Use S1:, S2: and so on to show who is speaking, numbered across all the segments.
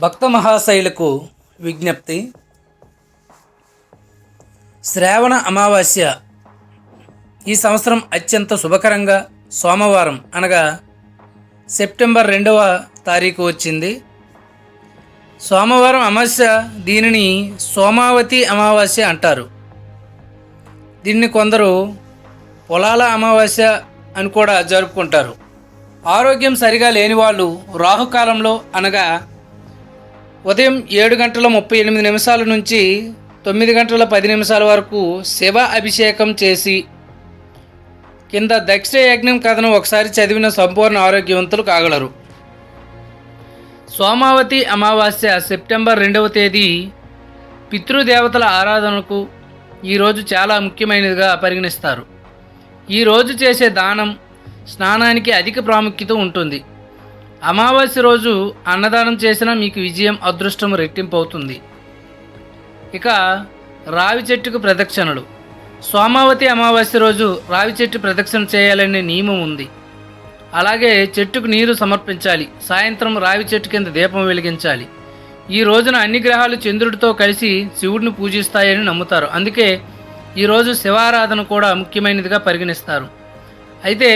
S1: భక్త మహాశైలకు విజ్ఞప్తి. శ్రావణ అమావాస్య ఈ సంవత్సరం అత్యంత శుభకరంగా సోమవారం అనగా సెప్టెంబర్ రెండవ తారీఖు వచ్చింది. సోమవారం అమావాస్య దీనిని సోమావతి అమావాస్య అంటారు. దీన్ని కొందరు పొలాల అమావాస్య అని కూడా జరుపుకుంటారు. ఆరోగ్యం సరిగా లేని వాళ్ళు రాహుకాలంలో అనగా ఉదయం ఏడు గంటల ముప్పై ఎనిమిది నిమిషాల నుంచి తొమ్మిది గంటల పది నిమిషాల వరకు శివ అభిషేకం చేసి కింద దక్షిణ యజ్ఞం కథను ఒకసారి చదివిన సంపూర్ణ ఆరోగ్యవంతులు కాగలరు. సోమావతి అమావాస్య సెప్టెంబర్ రెండవ తేదీ పితృదేవతల ఆరాధనకు ఈరోజు చాలా ముఖ్యమైనదిగా పరిగణిస్తారు. ఈరోజు చేసే దానం స్నానానికి అధిక ప్రాముఖ్యత ఉంటుంది. అమావాస్య రోజు అన్నదానం చేసినా మీకు విజయం అదృష్టం రెట్టింపు అవుతుంది ఇక రావి చెట్టుకు ప్రదక్షిణలు. సోమావతి అమావాస్య రోజు రావి చెట్టు ప్రదక్షిణ చేయాలనే నియమం ఉంది. అలాగే చెట్టుకు నీరు సమర్పించాలి. సాయంత్రం రావి చెట్టు కింద దీపం వెలిగించాలి. ఈ రోజున అన్ని గ్రహాలు చంద్రుడితో కలిసి శివుడిని పూజిస్తాయని నమ్ముతారు. అందుకే ఈరోజు శివారాధన కూడా ముఖ్యమైనదిగా పరిగణిస్తారు. అయితే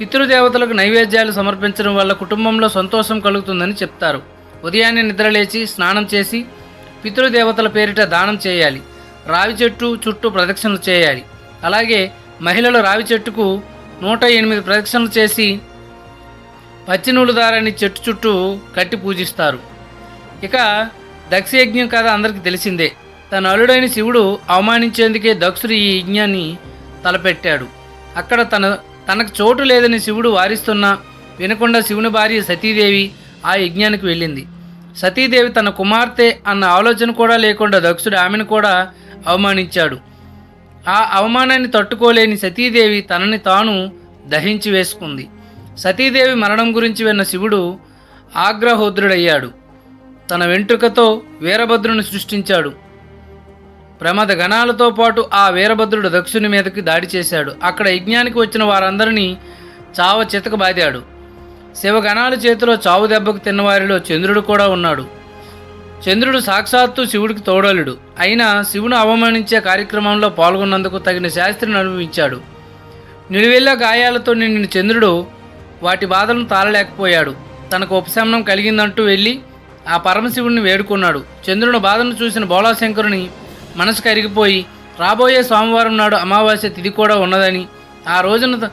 S1: పితృదేవతలకు నైవేద్యాలు సమర్పించడం వల్ల కుటుంబంలో సంతోషం కలుగుతుందని చెప్తారు. ఉదయాన్నే నిద్రలేచి స్నానం చేసి పితృదేవతల పేరిట దానం చేయాలి. రావి చెట్టు చుట్టూ ప్రదక్షిణలు చేయాలి. అలాగే మహిళలు రావి చెట్టుకు నూట ఎనిమిది ప్రదక్షిణలు చేసి పచ్చినూలు దారాన్ని చెట్టు చుట్టూ కట్టి పూజిస్తారు. ఇక దక్షయజ్ఞం కథ అందరికీ తెలిసిందే. తన అల్లుడైన శివుడు అవమానించేందుకే దక్షుడు ఈ యజ్ఞాన్ని తలపెట్టాడు. అక్కడ తన తనకు చోటు లేదని శివుడు వారిస్తున్నా వినకుండా శివుని భార్య సతీదేవి ఆ యజ్ఞానికి వెళ్ళింది. సతీదేవి తన కుమార్తె అన్న ఆలోచన కూడా లేకుండా దక్షుడు ఆమెను కూడా అవమానించాడు. ఆ అవమానాన్ని తట్టుకోలేని సతీదేవి తనని తాను దహించి వేసుకుంది. సతీదేవి మరణం గురించి విన్న శివుడు ఆగ్రహోద్రుడయ్యాడు. తన వెంట్రుకతో వీరభద్రుని సృష్టించాడు. ప్రమద గణాలతో పాటు ఆ వీరభద్రుడు దక్షుని మీదకి దాడి చేశాడు. అక్కడ యజ్ఞానికి వచ్చిన వారందరినీ చావ చితకబాదాడు శివగణాల చేతిలో చావు దెబ్బకు తిన్నవారిలో చంద్రుడు కూడా ఉన్నాడు. చంద్రుడు సాక్షాత్తు శివుడికి తోడలుడు. అయినా శివుని అవమానించే కార్యక్రమంలో పాల్గొన్నందుకు తగిన శాస్త్రిని అనుభవించాడు. నిలువెల్ల గాయాలతో నిండిన చంద్రుడు వాటి బాధలను తాళలేకపోయాడు. తనకు ఉపశమనం కలిగిందంటూ వెళ్ళి ఆ పరమశివుడిని వేడుకున్నాడు. చంద్రుని బాధను చూసిన బోళాశంకరుని మనసు కరిగిపోయి రాబోయే సోమవారం నాడు అమావాస్య తిథి కూడా ఉన్నదని. ఆ రోజున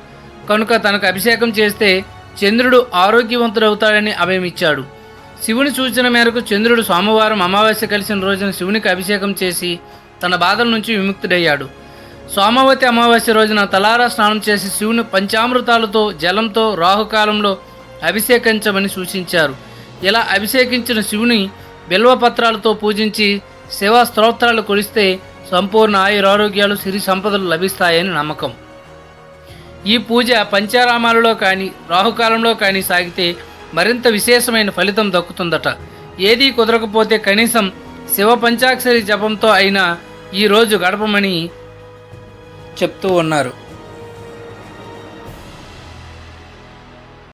S1: కనుక తనకు అభిషేకం చేస్తే చంద్రుడు ఆరోగ్యవంతుడవుతాడని అభయమిచ్చాడు. శివుని సూచన మేరకు చంద్రుడు సోమవారం అమావాస్య కలిసిన రోజున శివునికి అభిషేకం చేసి తన బాధల నుంచి విముక్తుడయ్యాడు. సోమవతి అమావాస్య రోజున తలారా స్నానం చేసి శివుని పంచామృతాలతో జలంతో రాహుకాలంలో అభిషేకించమని సూచించారు. ఇలా అభిషేకించిన శివుని బిల్వపత్రాలతో పూజించి శివ స్తోత్రాలు కొలిస్తే సంపూర్ణ ఆయురారోగ్యాలు సిరి సంపదలు లభిస్తాయని నమ్మకం. ఈ పూజ పంచారామాలలో కానీ రాహుకాలంలో కానీ సాగితే మరింత విశేషమైన ఫలితం దక్కుతుందట. ఏదీ కుదరకపోతే కనీసం శివ పంచాక్షరి జపంతో అయినా ఈ రోజు గడపమని చెప్తూ ఉన్నారు.